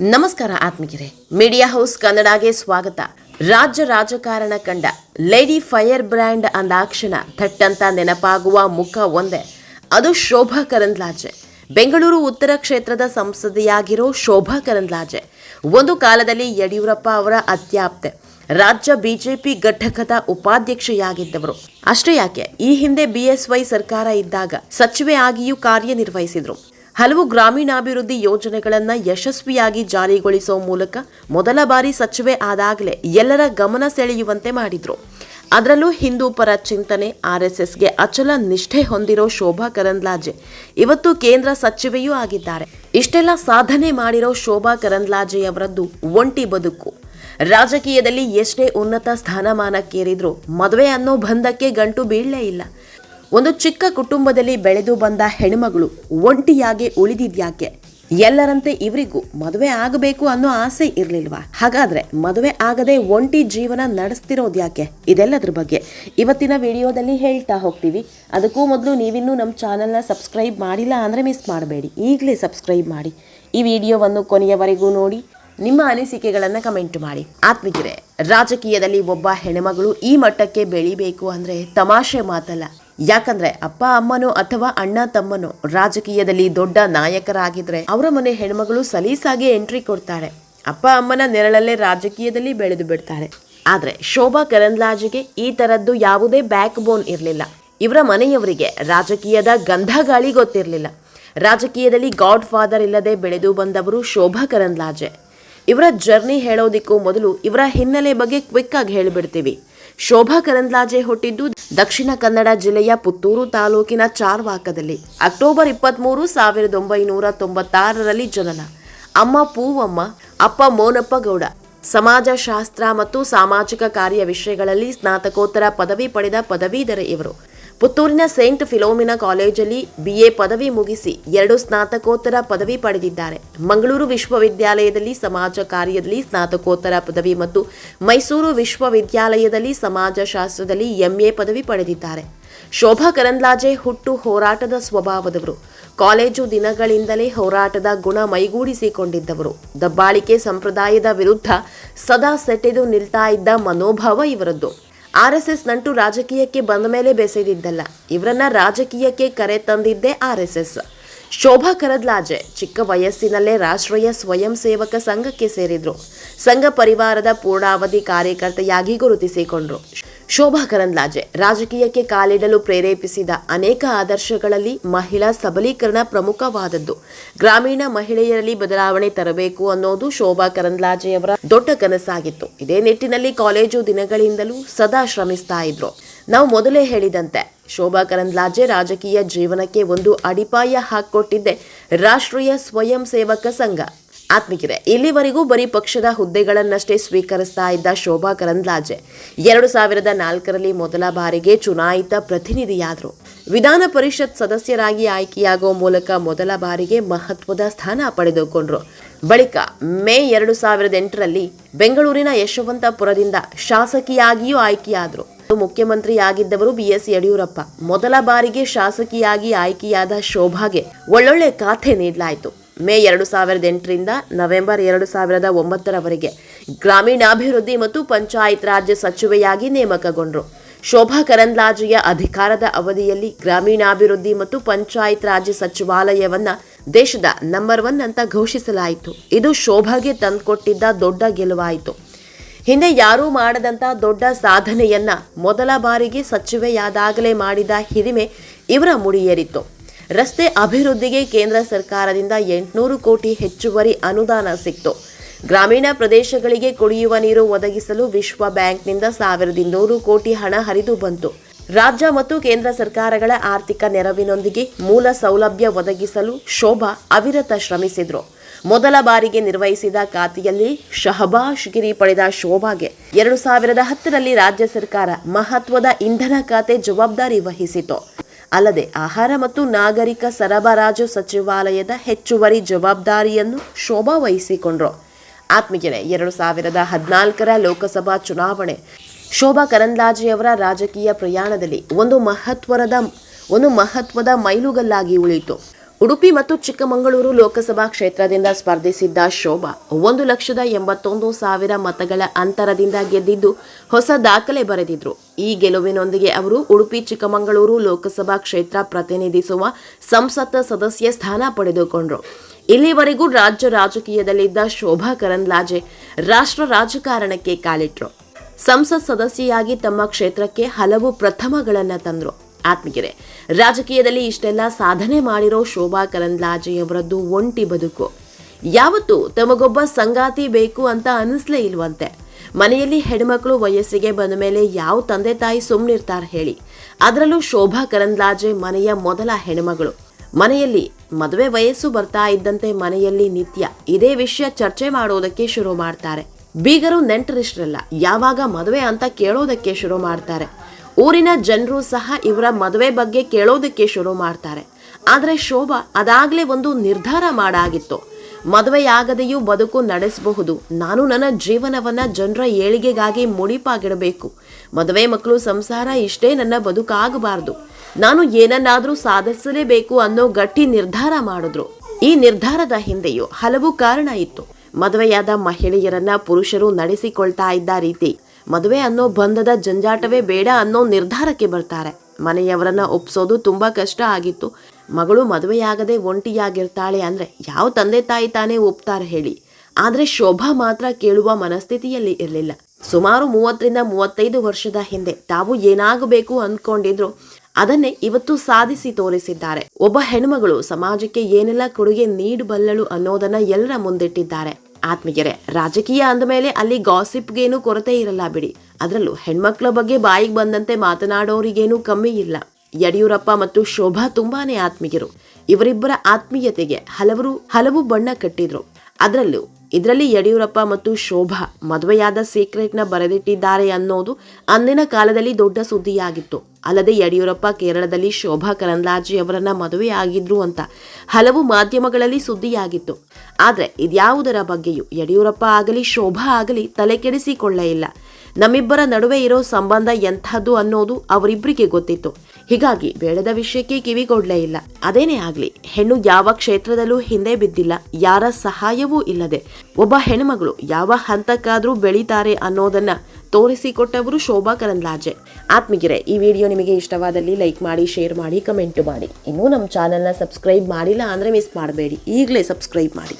ನಮಸ್ಕಾರ ಆತ್ಮೀಯರೇ. Media house ಕನ್ನಡಗೆ ಸ್ವಾಗತ. ರಾಜ್ಯ ರಾಜಕಾರಣ ಕಂಡ ಲೇಡಿ ಫೈರ್ ಬ್ರ್ಯಾಂಡ್ ಅಂದಾಕ್ಷಣ ಥಟ್ಟಂತ ನೆನಪಾಗುವ ಮುಖ ಒಂದೇ. ಅದು ಶೋಭಾ ಕರಂದ್ಲಾಜೆ. ಬೆಂಗಳೂರು ಉತ್ತರ ಕ್ಷೇತ್ರದ ಸಂಸದೆಯಾಗಿರೋ ಶೋಭಾ ಕರಂದ್ಲಾಜೆ. ಒಂದು ಕಾಲದಲ್ಲಿ ಯಡಿಯೂರಪ್ಪ ಅವರ ಅತ್ಯಾಪ್ತೆ. ರಾಜ್ಯ ಬಿಜೆಪಿ ಘಟಕದ ಉಪಾಧ್ಯಕ್ಷೆಯಾಗಿದ್ದವರು. ಅಷ್ಟೇ ಯಾಕೆ, ಈ ಹಿಂದೆ ಬಿಎಸ್ವೈ ಸರ್ಕಾರ ಇದ್ದಾಗ ಸಚಿವೆ ಆಗಿಯೂ ಕಾರ್ಯನಿರ್ವಹಿಸಿದ್ರು. ಹಲವು ಗ್ರಾಮೀಣಾಭಿವೃದ್ಧಿ ಯೋಜನೆಗಳನ್ನು ಯಶಸ್ವಿಯಾಗಿ ಜಾರಿಗೊಳಿಸುವ ಮೂಲಕ ಮೊದಲ ಬಾರಿ ಸಚಿವೆ ಆದಾಗಲೇ ಎಲ್ಲರ ಗಮನ ಸೆಳೆಯುವಂತೆ ಮಾಡಿದ್ರು. ಅದರಲ್ಲೂ ಹಿಂದೂ ಪರ ಚಿಂತನೆ, ಆರ್ಎಸ್ಎಸ್ಗೆ ಅಚಲ ನಿಷ್ಠೆ ಹೊಂದಿರೋ ಶೋಭಾ ಕರಂದ್ಲಾಜೆ ಇವತ್ತು ಕೇಂದ್ರ ಸಚಿವೆಯೂ ಆಗಿದ್ದಾರೆ. ಇಷ್ಟೆಲ್ಲ ಸಾಧನೆ ಮಾಡಿರೋ ಶೋಭಾ ಕರಂದ್ಲಾಜೆಯವರದ್ದು ಒಂಟಿ ಬದುಕು. ರಾಜಕೀಯದಲ್ಲಿ ಎಷ್ಟೇ ಉನ್ನತ ಸ್ಥಾನಮಾನಕ್ಕೇರಿದ್ರೂ ಮದುವೆ ಅನ್ನೋ ಬಂಧಕ್ಕೆ ಗಂಟು ಬೀಳಲೇ ಇಲ್ಲ. ಒಂದು ಚಿಕ್ಕ ಕುಟುಂಬದಲ್ಲಿ ಬೆಳೆದು ಬಂದ ಹೆಣ್ಮಗಳು ಒಂಟಿಯಾಗಿ ಉಳಿದಿದ್ಯಾಕೆ? ಎಲ್ಲರಂತೆ ಇವರಿಗೂ ಮದುವೆ ಆಗಬೇಕು ಅನ್ನೋ ಆಸೆ ಇರ್ಲಿಲ್ವಾ? ಹಾಗಾದ್ರೆ ಮದುವೆ ಆಗದೆ ಒಂಟಿ ಜೀವನ ನಡೆಸ್ತಿರೋದ್ಯಾಕೆ? ಇದೆಲ್ಲದ್ರ ಬಗ್ಗೆ ಇವತ್ತಿನ ವಿಡಿಯೋದಲ್ಲಿ ಹೇಳ್ತಾ ಹೋಗ್ತೀವಿ. ಅದಕ್ಕೂ ಮೊದಲು ನೀವಿನ್ನೂ ನಮ್ಮ ಚಾನಲ್ನ ಸಬ್ಸ್ಕ್ರೈಬ್ ಮಾಡಿಲ್ಲ ಅಂದರೆ ಮಿಸ್ ಮಾಡಬೇಡಿ. ಈಗಲೇ ಸಬ್ಸ್ಕ್ರೈಬ್ ಮಾಡಿ. ಈ ವಿಡಿಯೋವನ್ನು ಕೊನೆಯವರೆಗೂ ನೋಡಿ. ನಿಮ್ಮ ಅನಿಸಿಕೆಗಳನ್ನು ಕಮೆಂಟ್ ಮಾಡಿ. ಆತ್ಮೀಯರೇ, ರಾಜಕೀಯದಲ್ಲಿ ಒಬ್ಬ ಹೆಣ್ಮಗಳು ಈ ಮಟ್ಟಕ್ಕೆ ಬೆಳಿಬೇಕು ಅಂದರೆ ತಮಾಷೆ ಮಾತಲ್ಲ. ಯಾಕಂದ್ರೆ ಅಪ್ಪ ಅಮ್ಮನೋ ಅಥವಾ ಅಣ್ಣ ತಮ್ಮನೋ ರಾಜಕೀಯದಲ್ಲಿ ದೊಡ್ಡ ನಾಯಕರಾಗಿದ್ರೆ ಅವರ ಮನೆ ಹೆಣ್ಮಗಳು ಸಲೀಸಾಗಿ ಎಂಟ್ರಿ ಕೊಡ್ತಾರೆ. ಅಪ್ಪ ಅಮ್ಮನ ನೆರಳಲ್ಲೇ ರಾಜಕೀಯದಲ್ಲಿ ಬೆಳೆದು ಬಿಡ್ತಾರೆ. ಆದ್ರೆ ಶೋಭಾ ಕರಂದ್ಲಾಜೆಗೆ ಈ ತರದ್ದು ಯಾವುದೇ ಬ್ಯಾಕ್ ಬೋನ್ ಇರಲಿಲ್ಲ. ಇವರ ಮನೆಯವರಿಗೆ ರಾಜಕೀಯದ ಗಂಧ ಗಾಳಿ ಗೊತ್ತಿರಲಿಲ್ಲ. ರಾಜಕೀಯದಲ್ಲಿ ಗಾಡ್ ಫಾದರ್ ಇಲ್ಲದೆ ಬೆಳೆದು ಬಂದವರು ಶೋಭಾ ಕರಂದ್ಲಾಜೆ. ಇವರ ಜರ್ನಿ ಹೇಳೋದಿಕ್ಕೂ ಮೊದಲು ಇವರ ಹಿನ್ನೆಲೆ ಬಗ್ಗೆ ಕ್ವಿಕ್ ಆಗಿ ಹೇಳಿಬಿಡ್ತೀವಿ. ಶೋಭಾ ಕರಂದ್ಲಾಜೆ ಹುಟ್ಟಿದ್ದು ದಕ್ಷಿಣ ಕನ್ನಡ ಜಿಲ್ಲೆಯ ಪುತ್ತೂರು ತಾಲೂಕಿನ ಚಾರ್ವಾಕದಲ್ಲಿ. ಅಕ್ಟೋಬರ್ ಇಪ್ಪತ್ಮೂರು, ಸಾವಿರದ ಒಂಬೈನೂರ ತೊಂಬತ್ತಾರರಲ್ಲಿ ಜನನ. ಅಮ್ಮ ಪೂವಮ್ಮ, ಅಪ್ಪ ಮೋನಪ್ಪ ಗೌಡ ಸಮಾಜಶಾಸ್ತ್ರ ಮತ್ತು ಸಾಮಾಜಿಕ ಕಾರ್ಯ ವಿಷಯಗಳಲ್ಲಿ ಸ್ನಾತಕೋತ್ತರ ಪದವಿ ಪಡೆದ ಪದವೀಧರ ಇವರು. ಪುತ್ತೂರಿನ ಸೇಂಟ್ ಫಿಲೋಮಿನಾ ಕಾಲೇಜಲ್ಲಿ ಬಿಎ ಪದವಿ ಮುಗಿಸಿ ಎರಡು ಸ್ನಾತಕೋತ್ತರ ಪದವಿ ಪಡೆದಿದ್ದಾರೆ. ಮಂಗಳೂರು ವಿಶ್ವವಿದ್ಯಾಲಯದಲ್ಲಿ ಸಮಾಜ ಕಾರ್ಯದಲ್ಲಿ ಸ್ನಾತಕೋತ್ತರ ಪದವಿ ಮತ್ತು ಮೈಸೂರು ವಿಶ್ವವಿದ್ಯಾಲಯದಲ್ಲಿ ಸಮಾಜಶಾಸ್ತ್ರದಲ್ಲಿ ಎಂಎ ಪದವಿ ಪಡೆದಿದ್ದಾರೆ. ಶೋಭಾ ಕರಂದ್ಲಾಜೆ ಹುಟ್ಟು ಹೋರಾಟದ ಸ್ವಭಾವದವರು. ಕಾಲೇಜು ದಿನಗಳಿಂದಲೇ ಹೋರಾಟದ ಗುಣ ಮೈಗೂಡಿಸಿಕೊಂಡಿದ್ದವರು. ದಬ್ಬಾಳಿಕೆ ಸಂಪ್ರದಾಯದ ವಿರುದ್ಧ ಸದಾ ಸೆಟೆದು ನಿಲ್ತಾ ಇದ್ದ ಮನೋಭಾವ ಇವರದ್ದು. ಆರ್ಎಸ್ಎಸ್ ನಂಟು ರಾಜಕೀಯಕ್ಕೆ ಬಂದ ಮೇಲೆ ಬೆಸೆದಿದ್ದಲ್ಲ. ಇವರನ್ನ ರಾಜಕೀಯಕ್ಕೆ ಕರೆ ತಂದಿದ್ದೇ ಎಸ್ ಶೋಭಾ ಕರದ್ಲಾಜೆ ಚಿಕ್ಕ ವಯಸ್ಸಿನಲ್ಲೇ ರಾಷ್ಟ್ರೀಯ ಸ್ವಯಂ ಸೇವಕ ಸಂಘಕ್ಕೆ ಸೇರಿದ್ರು. ಸಂಘ ಪರಿವಾರದ ಪೂರ್ಣಾವಧಿ ಕಾರ್ಯಕರ್ತೆಯಾಗಿ ಗುರುತಿಸಿಕೊಂಡ್ರು. ಶೋಭಾ ಕರಂದ್ಲಾಜೆ. ರಾಜಕೀಯಕ್ಕೆ ಕಾಲಿಡಲು ಪ್ರೇರೇಪಿಸಿದ ಅನೇಕ ಆದರ್ಶಗಳಲ್ಲಿ ಮಹಿಳಾ ಸಬಲೀಕರಣ ಪ್ರಮುಖವಾದದ್ದು. ಗ್ರಾಮೀಣ ಮಹಿಳೆಯರಲ್ಲಿ ಬದಲಾವಣೆ ತರಬೇಕು ಅನ್ನೋದು ಶೋಭಾ ಕರಂದ್ಲಾಜೆಯವರ ದೊಡ್ಡ ಕನಸಾಗಿತ್ತು. ಇದೇ ನಿಟ್ಟಿನಲ್ಲಿ ಕಾಲೇಜು ದಿನಗಳಿಂದಲೂ ಸದಾ ಶ್ರಮಿಸ್ತಾ ಇದ್ರು. ನಾವು ಮೊದಲೇ ಹೇಳಿದಂತೆ, ಶೋಭಾ ಕರಂದ್ಲಾಜೆ ರಾಜಕೀಯ ಜೀವನಕ್ಕೆ ಒಂದು ಅಡಿಪಾಯ ಹಾಕ್ಕೊಟ್ಟಿದ್ದೆ ರಾಷ್ಟ್ರೀಯ ಸ್ವಯಂ ಸೇವಕ ಸಂಘ. ಆತ್ಮಿಕರೆ ಇಲ್ಲಿವರೆಗೂ ಬರೀ ಪಕ್ಷದ ಹುದ್ದೆಗಳನ್ನಷ್ಟೇ ಸ್ವೀಕರಿಸ್ತಾ ಇದ್ದ ಶೋಭಾ ಕರಂದ್ಲಾಜೆ, ಎರಡು ಸಾವಿರದ ನಾಲ್ಕರಲ್ಲಿ ಮೊದಲ ಬಾರಿಗೆ ಚುನಾಯಿತ ಪ್ರತಿನಿಧಿಯಾದರು. ವಿಧಾನ ಪರಿಷತ್ ಸದಸ್ಯರಾಗಿ ಆಯ್ಕೆಯಾಗುವ ಮೂಲಕ ಮೊದಲ ಬಾರಿಗೆ ಮಹತ್ವದ ಸ್ಥಾನ ಪಡೆದುಕೊಂಡರು. ಬಳಿಕ ಮೇ ಎರಡು ಸಾವಿರದ ಎಂಟರಲ್ಲಿ ಬೆಂಗಳೂರಿನ ಯಶವಂತಪುರದಿಂದ ಶಾಸಕಿಯಾಗಿಯೂ ಆಯ್ಕೆಯಾದರು. ಮುಖ್ಯಮಂತ್ರಿಯಾಗಿದ್ದವರು ಬಿಎಸ್ ಯಡಿಯೂರಪ್ಪ. ಮೊದಲ ಬಾರಿಗೆ ಶಾಸಕಿಯಾಗಿ ಆಯ್ಕೆಯಾದ ಶೋಭಾಗೆ ಒಳ್ಳೊಳ್ಳೆ ಖಾತೆ ನೀಡಲಾಯಿತು. ಮೇ ಎರಡು ಸಾವಿರದ ಎಂಟರಿಂದ ನವೆಂಬರ್ ಎರಡು ಸಾವಿರದ ಒಂಬತ್ತರವರೆಗೆ ಗ್ರಾಮೀಣಾಭಿವೃದ್ಧಿ ಮತ್ತು ಪಂಚಾಯತ್ ರಾಜ್ಯ ಸಚಿವೆಯಾಗಿ ನೇಮಕಗೊಂಡರು. ಶೋಭಾ ಕರಂದ್ಲಾಜೆಯ ಅಧಿಕಾರದ ಅವಧಿಯಲ್ಲಿ ಗ್ರಾಮೀಣಾಭಿವೃದ್ಧಿ ಮತ್ತು ಪಂಚಾಯತ್ ರಾಜ್ಯ ಸಚಿವಾಲಯವನ್ನು ದೇಶದ ನಂಬರ್ ಒನ್ ಅಂತ ಘೋಷಿಸಲಾಯಿತು. ಇದು ಶೋಭಾಗೆ ತಂದುಕೊಟ್ಟಿದ್ದ ದೊಡ್ಡ ಗೆಲುವಾಯಿತು. ಹಿಂದೆ ಯಾರೂ ಮಾಡದಂತ ದೊಡ್ಡ ಸಾಧನೆಯನ್ನ ಮೊದಲ ಬಾರಿಗೆ ಸಚಿವೆಯಾದಾಗಲೇ ಮಾಡಿದ ಹಿರಿಮೆ ಇವರ ಮುಡಿಯೇರಿತ್ತು. ರಸ್ತೆ ಅಭಿವೃದ್ಧಿಗೆ ಕೇಂದ್ರ ಸರ್ಕಾರದಿಂದ ಎಂಟುನೂರು ಕೋಟಿ ಹೆಚ್ಚುವರಿ ಅನುದಾನ ಸಿಕ್ತು. ಗ್ರಾಮೀಣ ಪ್ರದೇಶಗಳಿಗೆ ಕುಡಿಯುವ ನೀರು ಒದಗಿಸಲು ವಿಶ್ವ ಬ್ಯಾಂಕ್ನಿಂದ ಸಾವಿರದ ಇನ್ನೂರು ಕೋಟಿ ಹಣ ಹರಿದು ಬಂತು. ರಾಜ್ಯ ಮತ್ತು ಕೇಂದ್ರ ಸರ್ಕಾರಗಳ ಆರ್ಥಿಕ ನೆರವಿನೊಂದಿಗೆ ಮೂಲ ಸೌಲಭ್ಯ ಒದಗಿಸಲು ಶೋಭಾ, ಅವಿರತ ಶ್ರಮಿಸಿದ್ರು. ಮೊದಲ ಬಾರಿಗೆ ನಿರ್ವಹಿಸಿದ ಖಾತೆಯಲ್ಲಿ ಶಹಬಾಷ್ ಗಿರಿ ಪಡೆದ ಶೋಭಾಗೆ ಎರಡು ಸಾವಿರದ ಹತ್ತರಲ್ಲಿ ರಾಜ್ಯ ಸರ್ಕಾರ ಮಹತ್ವದ ಇಂಧನ ಖಾತೆ ಜವಾಬ್ದಾರಿ ವಹಿಸಿತು. ಅಲ್ಲದೆ ಆಹಾರ ಮತ್ತು ನಾಗರಿಕ ಸರಬರಾಜು ಸಚಿವಾಲಯದ ಹೆಚ್ಚುವರಿ ಜವಾಬ್ದಾರಿಯನ್ನು ಶೋಭಾ ವಹಿಸಿಕೊಂಡ್ರು. ಆತ್ಮೀಯರೇ, ಎರಡು ಸಾವಿರದ ಹದಿನಾಲ್ಕರ ಲೋಕಸಭಾ ಚುನಾವಣೆ. ಶೋಭಾ ಕರಂದ್ಲಾಜೆಯವರ ರಾಜಕೀಯ ಪ್ರಯಾಣದಲ್ಲಿ ಒಂದು ಮಹತ್ವದ ಒಂದು ಮಹತ್ವದ ಮೈಲುಗಲ್ಲಾಗಿ ಉಳಿಯಿತು. ಉಡುಪಿ ಮತ್ತು ಚಿಕ್ಕಮಗಳೂರು ಲೋಕಸಭಾ ಕ್ಷೇತ್ರದಿಂದ ಸ್ಪರ್ಧಿಸಿದ್ದ ಶೋಭಾ, ಒಂದು ಲಕ್ಷದ ಎಂಬತ್ತೊಂದು ಸಾವಿರ ಮತಗಳ ಅಂತರದಿಂದ ಗೆದ್ದಿದ್ದು ಹೊಸ ದಾಖಲೆ ಬರೆದಿದ್ರು. ಈ ಗೆಲುವಿನೊಂದಿಗೆ ಅವರು ಉಡುಪಿ, ಚಿಕ್ಕಮಗಳೂರು ಲೋಕಸಭಾ ಕ್ಷೇತ್ರ ಪ್ರತಿನಿಧಿಸುವ ಸಂಸತ್ ಸದಸ್ಯ ಸ್ಥಾನ ಪಡೆದುಕೊಂಡರು. ಇಲ್ಲಿವರೆಗೂ ರಾಜ್ಯ ರಾಜಕೀಯದಲ್ಲಿದ್ದ ಶೋಭಾ ಕರಂದ್ಲಾಜೆ ರಾಷ್ಟ್ರ ರಾಜಕಾರಣಕ್ಕೆ ಕಾಲಿಟ್ರು. ಸಂಸತ್ ಸದಸ್ಯೆಯಾಗಿ ತಮ್ಮ ಕ್ಷೇತ್ರಕ್ಕೆ ಹಲವು ಪ್ರಥಮಗಳನ್ನು ತಂದ್ರು. ಆತ್ಮೀಗೆರೆ. ರಾಜಕೀಯದಲ್ಲಿ ಇಷ್ಟೆಲ್ಲ ಸಾಧನೆ ಮಾಡಿರೋ ಶೋಭಾ ಕರಂದ್ಲಾಜೆಯವರದ್ದು ಒಂಟಿ ಬದುಕು. ಯಾವತ್ತು ತಮಗೊಬ್ಬ ಸಂಗಾತಿ ಬೇಕು ಅಂತ ಅನಿಸ್ಲೇ ಇಲ್ವಂತೆ. ಮನೆಯಲ್ಲಿ ಹೆಣ್ಮಕ್ಳು ವಯಸ್ಸಿಗೆ ಬಂದ ಮೇಲೆ ಯಾವ ತಂದೆ ತಾಯಿ ಸುಮ್ಮನಿರ್ತಾರೆ ಹೇಳಿ. ಅದರಲ್ಲೂ ಶೋಭಾ ಕರಂದ್ಲಾಜೆ ಮನೆಯ ಮೊದಲ ಹೆಣ್ಮಗಳು. ಮನೆಯಲ್ಲಿ ಮದುವೆ ವಯಸ್ಸು ಬರ್ತಾ ಇದ್ದಂತೆ ಮನೆಯಲ್ಲಿ ನಿತ್ಯ ಇದೇ ವಿಷಯ ಚರ್ಚೆ ಮಾಡೋದಕ್ಕೆ ಶುರು ಮಾಡ್ತಾರೆ. ಬೀಗರು ನೆಂಟರಿಷ್ಟರಲ್ಲ, ಯಾವಾಗ ಮದುವೆ ಅಂತ ಕೇಳೋದಕ್ಕೆ ಶುರು ಮಾಡ್ತಾರೆ. ಊರಿನ ಜನರು ಸಹ ಇವರ ಮದುವೆ ಬಗ್ಗೆ ಕೇಳೋದಕ್ಕೆ ಶುರು ಮಾಡ್ತಾರೆ. ಆದರೆ ಶೋಭಾ ಅದಾಗಲೇ ಒಂದು ನಿರ್ಧಾರ ಮಾಡಾಗಿತ್ತು. ಮದುವೆಯಾಗದೆಯೂ ಬದುಕು ನಡೆಸಬಹುದು. ನಾನು ನನ್ನ ಜೀವನವನ್ನು ಜನರ ಏಳಿಗೆಗಾಗಿ ಮುಡಿಪಾಗಿಡಬೇಕು. ಮದುವೆ ಮಕ್ಕಳು ಸಂಸಾರ ಇಷ್ಟೇ ನನ್ನ ಬದುಕಾಗಬಾರ್ದು. ನಾನು ಏನನ್ನಾದರೂ ಸಾಧಿಸಲೇಬೇಕು ಅನ್ನೋ ಗಟ್ಟಿ ನಿರ್ಧಾರ ಮಾಡಿದ್ರು. ಈ ನಿರ್ಧಾರದ ಹಿಂದೆಯೂ ಹಲವು ಕಾರಣ ಇತ್ತು. ಮದುವೆಯಾದ ಮಹಿಳೆಯರನ್ನ ಪುರುಷರು ನಡೆಸಿಕೊಳ್ತಾ ಇದ್ದ ರೀತಿ ಮದುವೆ ಅನ್ನೋ ಬಂಧದ ಜಂಜಾಟವೇ ಬೇಡ ಅನ್ನೋ ನಿರ್ಧಾರಕ್ಕೆ ಬರ್ತಾರೆ. ಮನೆಯವರನ್ನ ಒಪ್ಸೋದು ತುಂಬಾ ಕಷ್ಟ ಆಗಿತ್ತು. ಮಗಳು ಮದುವೆಯಾಗದೆ ಒಂಟಿಯಾಗಿರ್ತಾಳೆ ಅಂದ್ರೆ ಯಾವ ತಂದೆ ತಾಯಿ ತಾನೇ ಒಪ್ತಾರೆ ಹೇಳಿ. ಆದ್ರೆ ಶೋಭಾ ಮಾತ್ರ ಕೇಳುವ ಮನಸ್ಥಿತಿಯಲ್ಲಿ ಇರಲಿಲ್ಲ. ಸುಮಾರು ಮೂವತ್ತರಿಂದ ಮೂವತ್ತೈದು ವರ್ಷದ ಹಿಂದೆ ತಾವು ಏನಾಗಬೇಕು ಅಂದ್ಕೊಂಡಿದ್ರು ಅದನ್ನೇ ಇವತ್ತು ಸಾಧಿಸಿ ತೋರಿಸಿದ್ದಾರೆ. ಒಬ್ಬ ಹೆಣ್ಮಗಳು ಸಮಾಜಕ್ಕೆ ಏನೆಲ್ಲ ಕೊಡುಗೆ ನೀಡಬಲ್ಲಳು ಅನ್ನೋದನ್ನ ಎಲ್ಲರ ಮುಂದಿಟ್ಟಿದ್ದಾರೆ. ಆತ್ಮೀಯರೇ, ರಾಜಕೀಯ ಅಂದಮೇಲೆ ಅಲ್ಲಿ ಗಾಸಿಪ್ಗೇನು ಕೊರತೆ ಇರಲ್ಲ ಬಿಡಿ. ಅದರಲ್ಲೂ ಹೆಣ್ಮಕ್ಳ ಬಗ್ಗೆ ಬಾಯಿಗೆ ಬಂದಂತೆ ಮಾತನಾಡೋರಿಗೇನು ಕಮ್ಮಿ ಇಲ್ಲ. ಯಡಿಯೂರಪ್ಪ ಮತ್ತು ಶೋಭಾ ತುಂಬಾನೇ ಆತ್ಮೀಯರು. ಇವರಿಬ್ಬರ ಆತ್ಮೀಯತೆಗೆ ಹಲವರು, ಹಲವು ಬಣ್ಣ ಕಟ್ಟಿದ್ರು. ಅದರಲ್ಲೂ ಇದರಲ್ಲಿ ಯಡಿಯೂರಪ್ಪ ಮತ್ತು ಶೋಭಾ ಮದುವೆಯಾದ ಸೀಕ್ರೆಟ್ನ ಬರೆದಿಟ್ಟಿದ್ದಾರೆ ಅನ್ನೋದು ಅಂದಿನ ಕಾಲದಲ್ಲಿ ದೊಡ್ಡ ಸುದ್ದಿಯಾಗಿತ್ತು. ಅಲ್ಲದೆ ಯಡಿಯೂರಪ್ಪ ಕೇರಳದಲ್ಲಿ ಶೋಭಾ ಕರಂದ್ಲಾಜೆ ಅವರನ್ನ ಮದುವೆಯಾಗಿದ್ರು ಅಂತ ಹಲವು ಮಾಧ್ಯಮಗಳಲ್ಲಿ ಸುದ್ದಿಯಾಗಿತ್ತು. ಆದರೆ ಇದ್ಯಾವುದರ ಬಗ್ಗೆಯೂ ಯಡಿಯೂರಪ್ಪ ಆಗಲಿ, ಶೋಭಾ ಆಗಲಿ ತಲೆ ಇಲ್ಲ. ನಮ್ಮಿಬ್ಬರ ನಡುವೆ ಇರೋ ಸಂಬಂಧ ಎಂಥದ್ದು ಅನ್ನೋದು ಅವರಿಬ್ಬರಿಗೆ ಗೊತ್ತಿತ್ತು. ಹೀಗಾಗಿ ಬೇಡದ ವಿಷಯಕ್ಕೆ ಕಿವಿ ಕೊಡ್ಲೇ ಇಲ್ಲ. ಅದೇನೇ ಆಗ್ಲಿ, ಹೆಣ್ಣು ಯಾವ ಕ್ಷೇತ್ರದಲ್ಲೂ ಹಿಂದೆ ಬಿದ್ದಿಲ್ಲ. ಯಾರ ಸಹಾಯವೂ ಇಲ್ಲದೆ. ಒಬ್ಬ ಹೆಣ್ಮಗಳು ಯಾವ ಹಂತಕ್ಕಾದ್ರೂ ಬೆಳೀತಾರೆ ಅನ್ನೋದನ್ನ ತೋರಿಸಿಕೊಟ್ಟವರು ಶೋಭಾ ಕರಂದ್ಲಾಜೆ. ಆತ್ಮಗಿರೇ ಈ ವಿಡಿಯೋ ನಿಮಗೆ ಇಷ್ಟವಾದಲ್ಲಿ ಲೈಕ್ ಮಾಡಿ, ಶೇರ್ ಮಾಡಿ, ಕಮೆಂಟ್ ಮಾಡಿ. ಇನ್ನೂ ನಮ್ಮ ಚಾನೆಲ್ನ ಸಬ್ಸ್ಕ್ರೈಬ್ ಮಾಡಿಲ್ಲ ಅಂದರೆ ಮಿಸ್ ಮಾಡಬೇಡಿ. ಈಗಲೇ ಸಬ್ಸ್ಕ್ರೈಬ್ ಮಾಡಿ.